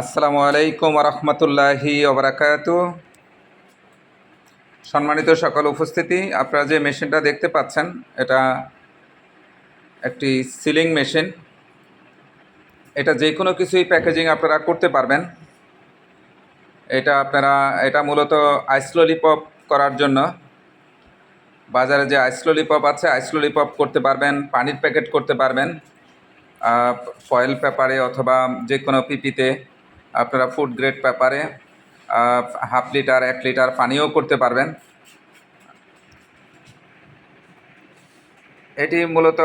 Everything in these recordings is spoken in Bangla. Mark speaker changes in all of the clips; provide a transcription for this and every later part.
Speaker 1: আসসালামু আলাইকুম রহমতুল্লাহি ওবরাকাত সম্মানিত সকল উপস্থিতি, আপনারা যে মেশিনটা দেখতে পাচ্ছেন, এটা একটি সিলিং মেশিন। এটা যে কোনো কিছুই প্যাকেজিং আপনারা করতে পারবেন। এটা আপনারা, এটা মূলত আইস ললিপপ করার জন্য। বাজারে যে আইস ললিপপ আছে, আইস ললিপপ করতে পারবেন, পানির প্যাকেট করতে পারবেন ফয়েল পেপারে অথবা যে কোনো পিপিতে। আপনারা ফুড গ্রেড পেপারে হাফ লিটার এক লিটার পানিও করতে পারবেন। এটি মূলত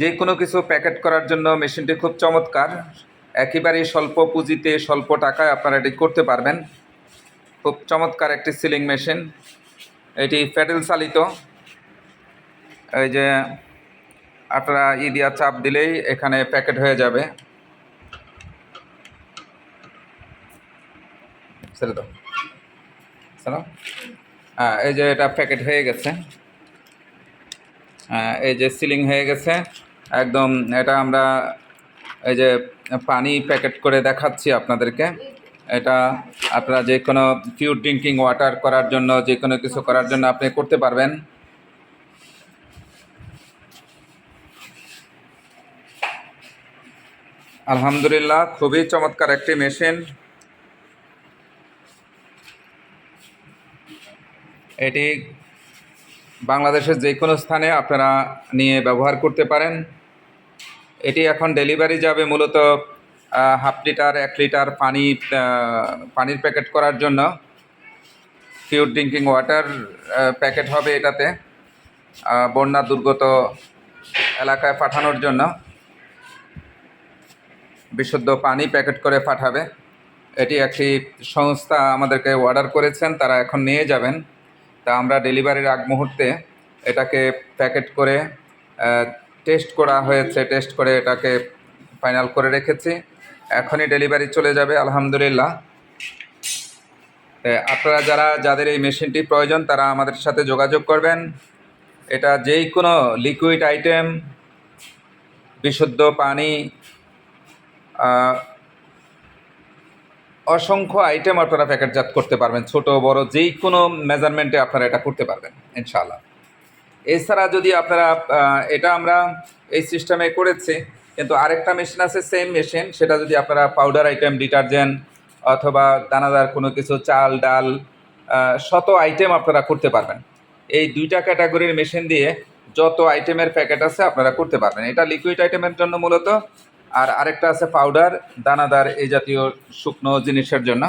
Speaker 1: যে কোনো কিছু প্যাকেট করার জন্য মেশিনটি খুব চমৎকার। একেবারেই স্বল্প পুঁজিতে, স্বল্প টাকায় আপনারা এটি করতে পারবেন। খুব চমৎকার একটি সিলিং মেশিন এটি প্যাডেল চালিত। এই যে, আপনারা ই দিয়া চাপ দিলেই এখানে প্যাকেট হয়ে যাবে। ছেড়ে দাও। শোনো। হ্যাঁ এই যে এটা প্যাকেট হয়ে গেছে। হ্যাঁ, এই যে সিলিং হয়ে গেছে। একদম এটা আমরা এই যে পানি প্যাকেট করে দেখাচ্ছি আপনাদেরকে। এটা আপনারা যে কোনো পিওর ড্রিঙ্কিং ওয়াটার করার জন্য যে কোনো কিছু করার জন্য আপনি করতে পারবেন। আলহামদুলিল্লাহ খুবই চমৎকার একটি মেশিন এটি বাংলাদেশের যে কোনো স্থানে আপনারা নিয়ে ব্যবহার করতে পারেন। এটি এখন ডেলিভারি যাবে মূলত হাফ লিটার, এক লিটার পানি পানির প্যাকেট করার জন্য। পিওর ড্রিঙ্কিং ওয়াটার প্যাকেট হবে এটাতে বন্যা দুর্গত এলাকায় পাঠানোর জন্য। বিশুদ্ধ পানি প্যাকেট করে পাঠাবে। এটি একটি সংস্থা আমাদেরকে অর্ডার করেছেন, তারা এখন নিয়ে যাবেন। তা আমরা ডেলিভারির আগ মুহূর্তে এটাকে প্যাকেট করে টেস্ট করা হয়েছে, টেস্ট করে এটাকে ফাইনাল করে রেখেছি। এখনই ডেলিভারি চলে যাবে, আলহামদুলিল্লাহ। আপনারা যারা, যাদের এই মেশিনটি প্রয়োজন, তারা আমাদের সাথে যোগাযোগ করবেন। এটা যেই কোনো লিকুইড আইটেম বিশুদ্ধ পানি অসংখ্য আইটেম আপনারা প্যাকেটজাত করতে পারবেন, ছোট, বড় যেই কোনো মেজারমেন্টে আপনারা এটা করতে পারবেন, ইনশাআল্লাহ। এছাড়া যদি আপনারা এটা আমরা এই সিস্টেমে করেছি, কিন্তু আরেকটা মেশিন আছে সেম মেশিন সেটা যদি আপনারা পাউডার আইটেম ডিটারজেন্ট অথবা দানাদার কোনো কিছু, চাল, ডাল শত আইটেম আপনারা করতে পারবেন। এই দুইটা ক্যাটাগরির মেশিন দিয়ে যত আইটেমের প্যাকেট আছে আপনারা করতে পারবেন। এটা লিকুইড আইটেমের জন্য মূলত আর আরেকটা আছে পাউডার দানাদার, এই জাতীয় শুকনো জিনিসের জন্য।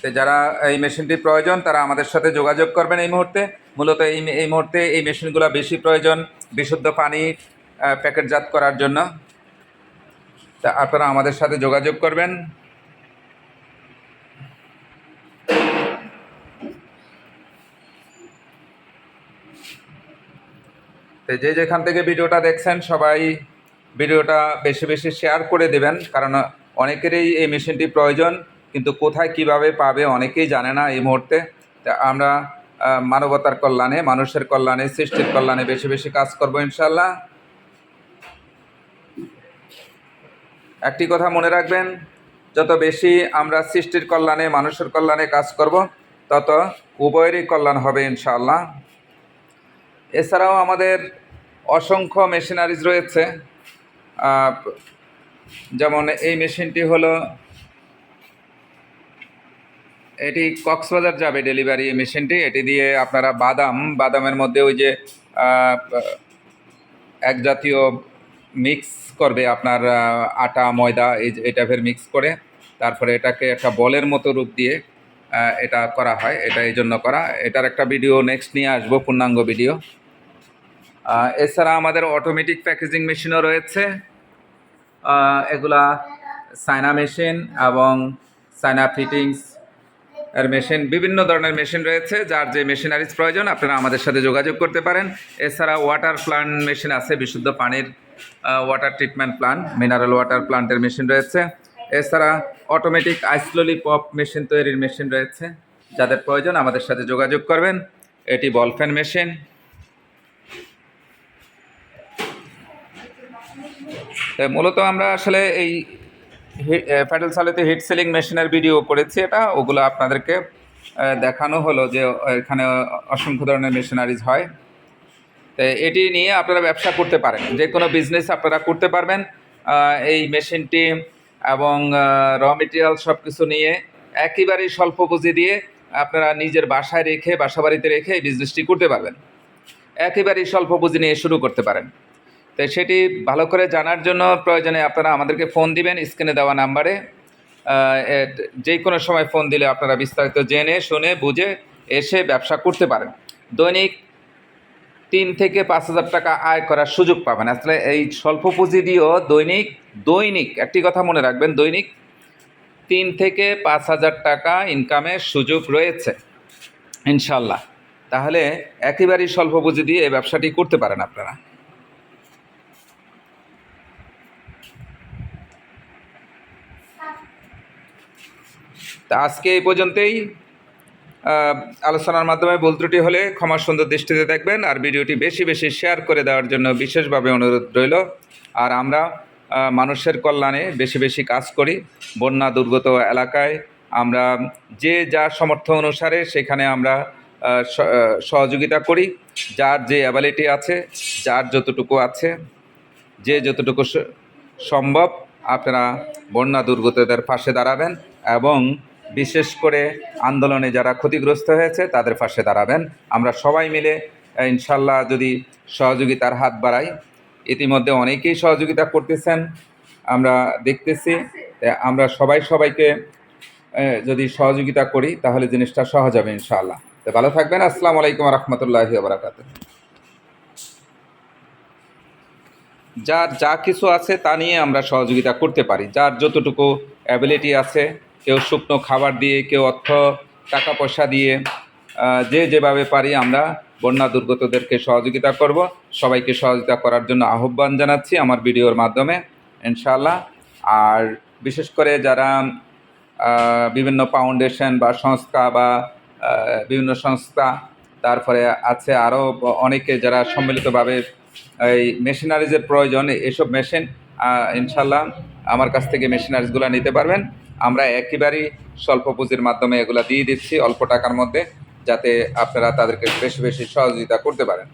Speaker 1: তো যারা এই মেশিনটির প্রয়োজন, তারা আমাদের সাথে যোগাযোগ করবেন এই মুহূর্তে। মূলত এই এই মুহূর্তে এই মেশিনগুলো বেশি প্রয়োজন বিশুদ্ধ পানি প্যাকেটজাত করার জন্য। তা আপনারা আমাদের সাথে যোগাযোগ করবেন। তো যে যেখান থেকে ভিডিওটা দেখছেন, সবাই ভিডিওটা বেশি বেশি শেয়ার করে দেবেন, কারণ অনেকেরই এই মেশিনটি প্রয়োজন, কিন্তু কোথায় কীভাবে পাবে অনেকেই জানে না এই মুহূর্তে। তা আমরা মানবতার কল্যাণে, মানুষের কল্যাণে, সৃষ্টির কল্যাণে বেশি বেশি কাজ করব ইনশাল্লাহ একটি কথা মনে রাখবেন, যত বেশি আমরা সৃষ্টির কল্যাণে, মানুষের কল্যাণে কাজ করব, তত উভয়েরই কল্যাণ হবে ইনশাআল্লাহ। এছাড়াও আমাদের অসংখ্য মেশিনারিজ রয়েছে। যেমন এই মেশিনটি হলো, এটি কক্সবাজার যাবে ডেলিভারি মেশিনটি। এটি দিয়ে আপনারা বাদাম, বাদামের মধ্যে ওই যে এক জাতীয় মিক্স করবে আপনার আটা, ময়দা, এই এই টাইপের মিক্স করে। তারপরে এটাকে একটা বলের মতো রূপ দিয়ে এটা করা হয়, এটা এই জন্য করা। এটার একটা ভিডিও নেক্সট নিয়ে আসব, পূর্ণাঙ্গ ভিডিও এছাড়া আমাদের অটোমেটিক প্যাকেজিং মেশিনও রয়েছে। এগুলা সাইনা মেশিন এবং সাইনা ফিটিংস এর মেশিন বিভিন্ন ধরনের মেশিন রয়েছে, যার যে মেশিনারিজ প্রয়োজন, আপনারা আমাদের সাথে যোগাযোগ করতে পারেন। এছাড়া ওয়াটার প্লান্ট মেশিন আছে, বিশুদ্ধ পানির water treatment plant mineral water প্লান্টের মেশিন রয়েছে। এছাড়া automatic ice lolly pop machine তৈরির মেশিন রয়েছে, যাদের প্রয়োজন আমাদের সাথে যোগাযোগ করবেন। এটি বলফেন মেশিন মূলত আমরা আসলে এই প্যাডেল চালিত হিট সেলিং মেশিনের ভিডিও করেছি, এটা ওগুলো আপনাদেরকে দেখানো হলো যে এখানে অসংখ্য ধরনের মেশিনারিজ হয়। তো এটি নিয়ে আপনারা ব্যবসা করতে পারেন, যে কোনো বিজনেস আপনারা করতে পারবেন এই মেশিনটি এবং র মেটেরিয়াল সব কিছু নিয়ে একেবারেই স্বল্প পুঁজি দিয়ে আপনারা নিজের বাসায় রেখে বাসা বাড়িতে রেখে এই বিজনেসটি করতে পারবেন। একেবারেই স্বল্প পুঁজি নিয়ে শুরু করতে পারেন। তো সেটি ভালো করে জানার জন্য প্রয়োজনে আপনারা আমাদেরকে ফোন দিবেন, স্ক্রিনে দেওয়া নাম্বারে। যে কোনো সময় ফোন দিলে আপনারা বিস্তারিত জেনে, শুনে, বুঝে এসে ব্যবসা করতে পারেন। দৈনিক তিন থেকে পাঁচ হাজার টাকা আয় করার সুযোগ পাবেন। আসলে এই স্বল্প পুঁজি দিয়েও দৈনিক দৈনিক, একটি কথা মনে রাখবেন, দৈনিক তিন থেকে পাঁচ হাজার টাকা ইনকামের সুযোগ রয়েছে, ইনশাল্লাহ। তাহলে একেবারেই স্বল্প পুঁজি দিয়ে এই ব্যবসাটি করতে পারেন আপনারা। তা আজকে এই পর্যন্তই। আলোচনার মাধ্যমে ভুল ত্রুটি হলে ক্ষমা সুন্দর দৃষ্টিতে দেখবেন আর ভিডিওটি বেশি বেশি শেয়ার করে দেওয়ার জন্য বিশেষভাবে অনুরোধ রইল। আর আমরা মানুষের কল্যাণে বেশি বেশি কাজ করি বন্যা দুর্গত এলাকায়। আমরা যে যার সামর্থ্য অনুসারে সেখানে আমরা সহযোগিতা করি। যার যে অ্যাবিলিটি আছে, যার যতটুকু আছে, যে যতটুকু সম্ভব আপনারা বন্যা দুর্গতদের পাশে দাঁড়াবেন এবং বিশেষ করে আন্দোলনে যারা ক্ষতিগ্রস্ত হয়েছে, তাদের পাশে দাঁড়াবেন। আমরা সবাই মিলে ইনশাল্লাহ যদি সহযোগিতার হাত বাড়াই, ইতিমধ্যে অনেকেই সহযোগিতা করতেছেন। আমরা দেখতেছি আমরা সবাই সবাইকে যদি সহযোগিতা করি, তাহলে জিনিসটা সহজ হবে ইনশাআল্লাহ তো ভালো থাকবেন। আসসালামু আলাইকুম রহমতুল্লাহি বারাকাতুহ। যার যা কিছু আছে, তা নিয়ে আমরা সহযোগিতা করতে পারি। যার যতটুকু অ্যাবিলিটি আছে কেউ শুকনো খাবার দিয়ে, কেউ অর্থ টাকা পয়সা দিয়ে যে যেভাবে পারি আমরা বন্যা দুর্গতদেরকে সহযোগিতা করব। সবাইকে সহযোগিতা করার জন্য আহ্বান জানাচ্ছি আমার ভিডিওর মাধ্যমে ইনশাল্লাহ আর বিশেষ করে যারা বিভিন্ন ফাউন্ডেশন বা সংস্থা বা বিভিন্ন সংস্থা, তারপরে আছে আরও অনেকে যারা সম্মিলিতভাবে এই মেশিনারিজের প্রয়োজন, এসব মেশিন ইনশাল্লাহ আমার কাছ থেকে মেশিনারিজগুলো নিতে পারবেন। আমরা একেবারেই স্বল্প পুঁজির মাধ্যমে এগুলো দিয়ে দিচ্ছি অল্প টাকার মধ্যে, যাতে আপনারা তাদেরকে বেশি বেশি সহযোগিতা করতে পারেন।